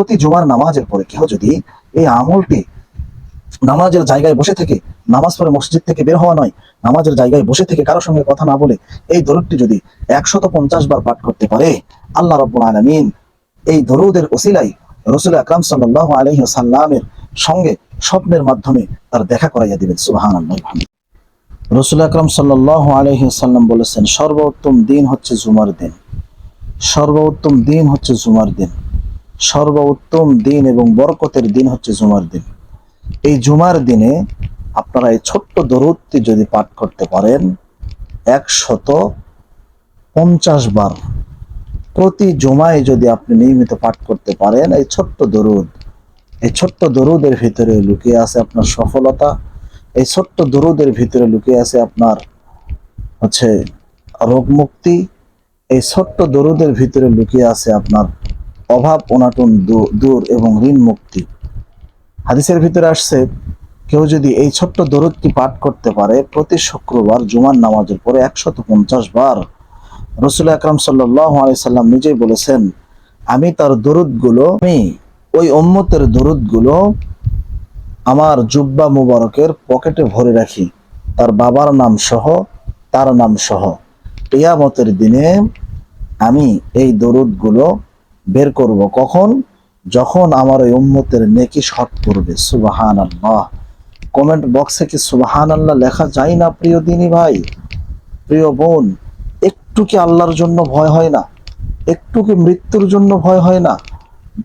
প্রতি জুমার নামাজের পরে কেউ যদি এই আমলটি নামাজের জায়গায় বসে থেকে, নামাজ পড়ে মসজিদ থেকে বের হওয়া নয়, নামাজের জায়গায় বসে থেকে কারোর সঙ্গে কথা না বলে এই দরুদটি যদি একশত পঞ্চাশ বার পাঠ করতে পারে, আল্লাহ রব্বুল আলমিন এই দরুদের ওসিলাই রসুল আকরাম সাল্লাহ আলহি সাল্লামের সঙ্গে স্বপ্নের মাধ্যমে তার দেখা করাইয়া দিবেন সুবাহান রসুল আকরাম সাল্লাহ আলহি সাল্লাম বলেছেন, সর্বোত্তম দিন হচ্ছে জুমার দিন। সর্বোত্তম দিন হচ্ছে জুমার দিন। সর্বোত্তম দিন এবং বরকতের দিন হচ্ছে জুমার দিন। এই জুমার দিনে আপনারা এই ছোট্ট দরুদটি যদি পাঠ করতে পারেন, একশত পঞ্চাশ বার প্রতি জুমায় যদি আপনি নিয়মিত পাঠ করতে পারেন, এই ছোট্ট দরুদ, এই ছোট্ট দরুদের ভিতরে লুকিয়ে আছে আপনার সফলতা, এই ছোট্ট দরুদের ভিতরে লুকিয়ে আছে আপনার হচ্ছে রোগ মুক্তি এই ছোট্ট দরুদের ভিতরে লুকিয়ে আছে আপনার অভাব, অনাটন দূর এবং ঋণ মুক্তি। হাদিসের ভিতরে আসছে, কেউ যদি এই ছোট্ট দরুদটি পাঠ করতে পারে, প্রতি শুক্রবার জুমার নামাজের পরে একশত পঞ্চাশ বার রসুল আকরাম সাল্লাহ সাল্লাম নিজেই বলেছেন, আমি তার দরুদগুলো, আমি ওই উম্মতের দরুদগুলো আমার জুব্বা মুবারকের পকেটে ভরে রাখি। তার বাবার নাম সহ, তার নাম সহ। কেয়ামতের দিনে আমি এই দরুদগুলো বের করব। কখন? যখন আমার ওই উম্মতের নেকি শট করবে সুবাহান আল্লাহ কমেন্ট বক্সে কি সুবাহান আল্লাহ লেখা যায় না প্রিয় দিনী ভাই, প্রিয় বোন, একটু কি আল্লাহর জন্য ভয় হয় না? একটু কি মৃত্যুর জন্য ভয় হয় না?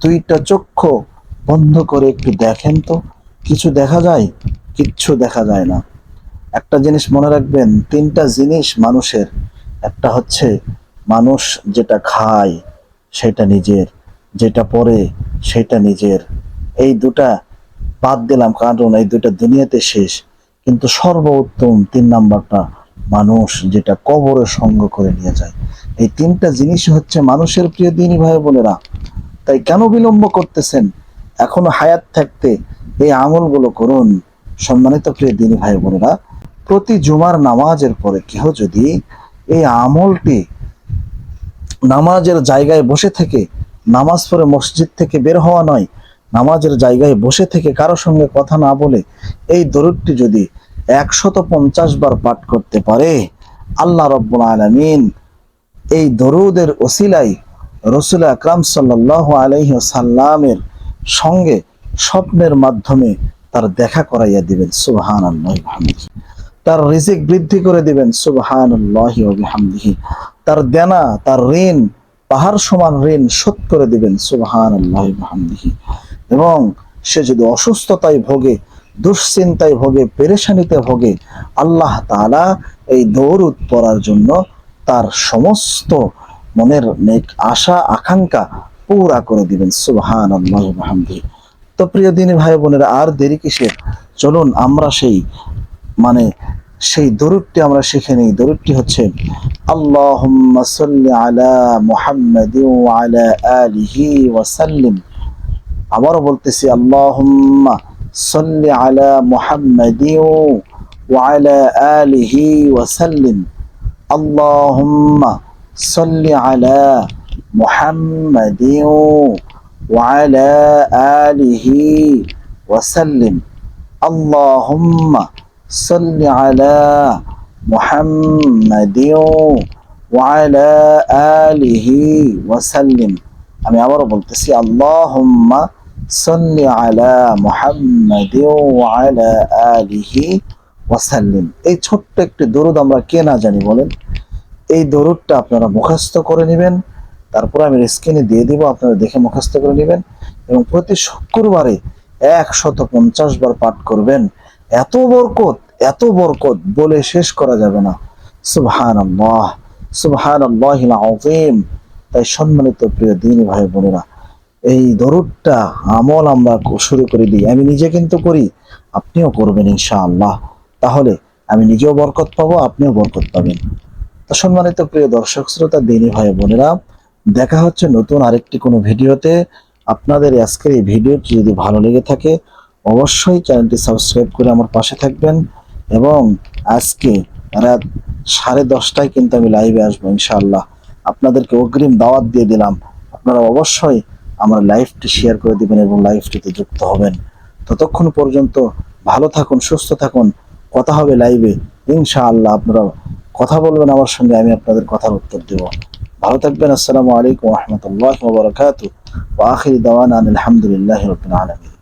দুইটা চক্ষু বন্ধ করে একটু দেখেন তো। কিছু দেখা যায়, কিচ্ছু দেখা যায় না। একটা জিনিস মনে রাখবেন, তিনটা জিনিস মানুষের। একটা হচ্ছে মানুষ যেটা খায় সেটা নিজের, যেটা পরে সেটা নিজের। এই দুটা বাদ দিলাম, কারণ এই দুটা দুনিয়াতে শেষ। কিন্তু সর্বোত্তম তিন নাম্বারটা মানুষ যেটা কবরে সঙ্গ করে নিয়ে যায়। এই তিনটা জিনিস হচ্ছে মানুষের প্রিয় দিনী ভাই বোনেরা। তাই কেন বিলম্ব করতেছেন? এখনও হায়াত থাকতে এই আমলগুলো করুন। সম্মানিত প্রিয় দিনী ভাই বোনেরা, প্রতি জুমার নামাজের পরে কেহ যদি এই আমলটি নামাজের জায়গায় বসে থেকে, নামাজ পড়ে মসজিদ থেকে বের হওয়া নয়, নামাজের জায়গায় বসে থেকে কারও সঙ্গে কথা না বলে এই দরুদটি যদি একশত পঞ্চাশ বার পাঠ করতে পারে, আল্লাহ রব্বুল আলমিন এই দরুদের ওসিলাই রসুল আকরাম সাল্লাহ আলহি সাল্লামের সঙ্গে স্বপ্নের মাধ্যমে তার দেখা করাইয়া দিবেন সুবহান তার রিজিক বৃদ্ধি করে দিবেন সুবহান তার দেনা, তার ঋণ, পাহাড় সমান ঋণ শোধ করে দিবেন সুবহান এবং সে যদি অসুস্থতায় ভোগে, দুশ্চিন্তায় ভোগে, পেরেশানিতে ভোগে, আল্লাহ তালা এই দৌড় পড়ার জন্য তার সমস্ত মনের নেক আশা, আকাঙ্ক্ষা পুরা করে দিবেন সুবহান আল্লাহ তো প্রিয় দিনী ভাই বোনেরা, আর দেরি কিসের? চলুন আমরা সেই মানে সেই দরুদটি আমরা শিখে নিই। দরুদটি হচ্ছে, আল্লাহুম্মা সাল্লি আলা মুহাম্মাদিন ওয়া আলা আলিহি ওয়া সাল্লিম। আবারও বলতেছি, আল্লাহুম্মা সাল্লি আলা মুহাম্মাদিন ওয়া আলা আলিহি ওয়া সাল্লিম। আল্লাহুম্মা সাল্লি আলা মুহাম্মাদিন ওয়া আলা আলিহি ওয়া সাল্লিম। আল্লাহুম্মা صل على محمد وعلى آله وسلم আমি আবারও বলতেছি আল্লাহুম্মা সাল্লি আলা মুহাম্মাদি ওয়া আলা আলিহি ওয়াসাল্লিম এই ছোট্ট একটি দরুদ আমরা কে না জানি বলেন এই দরুদটা আপনারা মুখস্থ করে নেবেন তারপর আমি স্ক্রিনে দিয়ে দিব আপনারা দেখে মুখস্থ করে নেবেন এবং প্রতি শুক্রবারে একশত পঞ্চাশ বার পাঠ করবেন এত বরকত এত বরকত বলে শেষ করা যাবে না। সুবহান আল্লাহ সুবহান তাই সম্মানিত প্রিয় দিনী ভাই বোনেরা, এই দরুদটা আমল আমরা শুরু করে দিই। আমি নিজে কিন্তু করি, আপনিও করবেন ইনশাআল্লাহ। তাহলে আমি নিজেও বরকত পাবো, আপনিও বরকত পাবেন। তো সম্মানিত প্রিয় দর্শক শ্রোতা, দিনী ভাই বোনেরা, দেখা হচ্ছে নতুন আরেকটি কোনো ভিডিওতে। আপনাদের আজকের এই ভিডিওটি যদি ভালো লেগে থাকে, অবশ্যই চ্যানেলটি সাবস্ক্রাইব করে আমার পাশে থাকবেন। এবং আজকে রাত সাড়ে দশটায় কিন্তু আমি লাইভে আসব, ইনশাআল্লাহ। আপনাদেরকে অগ্রিম দাওয়াত দিয়ে দিলাম। আপনারা অবশ্যই আমার লাইভটি শেয়ার করে দিবেন এবং লাইভটিতে যুক্ত হবেন। ততক্ষণ পর্যন্ত ভালো থাকুন, সুস্থ থাকুন। কথা হবে লাইভে ইনশাআল্লাহ আপনারা কথা বলবেন আমার সঙ্গে, আমি আপনাদের কথার উত্তর দেব। ভালো থাকবেন, আসসালামু আলাইকুম রহমতুল্লাহ ওবরাকাতু ওয়া আখিরি দাওয়ানা আনিল হামদুলিল্লাহি রাব্বিল আলামিন।